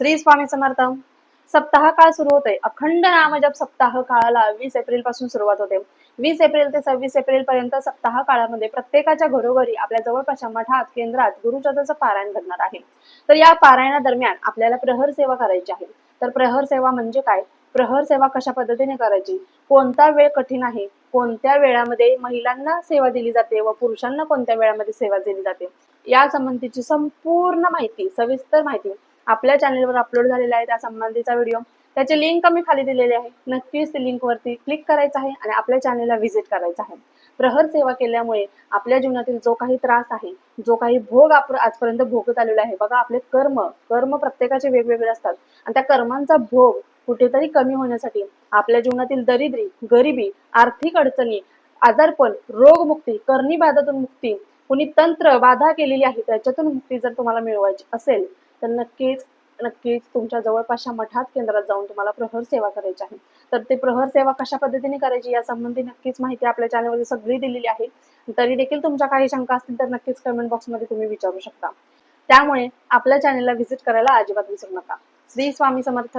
श्री स्वामी समर्थ. सप्ताह काळ सुरू होतोय. अखंड नामजप सप्ताह काळाला वीस एप्रिलपासून सुरुवात होते. वीस एप्रिल ते सव्वीस एप्रिल पर्यंत सप्ताह काळामध्ये प्रत्येकाच्या घरोघरी आपल्या जवळपासच्या मठात केंद्रात गुरुचंद्राचं पारायण घडणार आहे. तर या पारायणादरम्यान आपल्याला प्रहर सेवा करायची आहे. तर प्रहर सेवा म्हणजे काय? प्रहर सेवा कशा पद्धतीने करायची? कोणता वेळ कठीण आहे? कोणत्या वेळामध्ये महिलांना सेवा दिली जाते व पुरुषांना कोणत्या वेळामध्ये सेवा दिली जाते? या संबंधीची संपूर्ण माहिती सविस्तर माहिती आपल्या चॅनलवर अपलोड झालेला आहे त्या संबंधीचा व्हिडिओ त्याची लिंक मी खाली दिलेली आहे. नक्कीच ती लिंकवरती क्लिक करायचं आहे आणि आपल्या चॅनलला व्हिजिट करायचं आहे. प्रहर सेवा केल्यामुळे आपल्या जीवनातील जो काही त्रास आहे जो काही भोग आपण आजपर्यंत भोगत आलेला आहे बघा आपले कर्म कर्म प्रत्येकाचे वेगवेगळे असतात. आणि त्या कर्मांचा भोग कुठेतरी कमी होण्यासाठी आपल्या जीवनातील दरिद्री गरिबी आर्थिक अडचणी आजारपण रोगमुक्ती करणी बाधातून मुक्ती कुणी तंत्र बाधा केलेली आहे त्याच्यातून मुक्ती जर तुम्हाला मिळवायची असेल तर नक्कीच नक्कीच तुमच्या जवळपासच्या मठात केंद्रात जाऊन तुम्हाला प्रहर सेवा करायची आहे. तर ते प्रहर सेवा कशा पद्धतीने करायची या संबंधी नक्कीच माहिती आपल्या चॅनलवर सगळी दिलेली आहे. तरी देखील तुमच्या काही शंका असतील तर नक्कीच कमेंट बॉक्समध्ये तुम्ही विचारू शकता. त्यामुळे आपल्या चॅनलला व्हिजिट करायला अजिबात विसरू नका. श्री स्वामी समर्थ.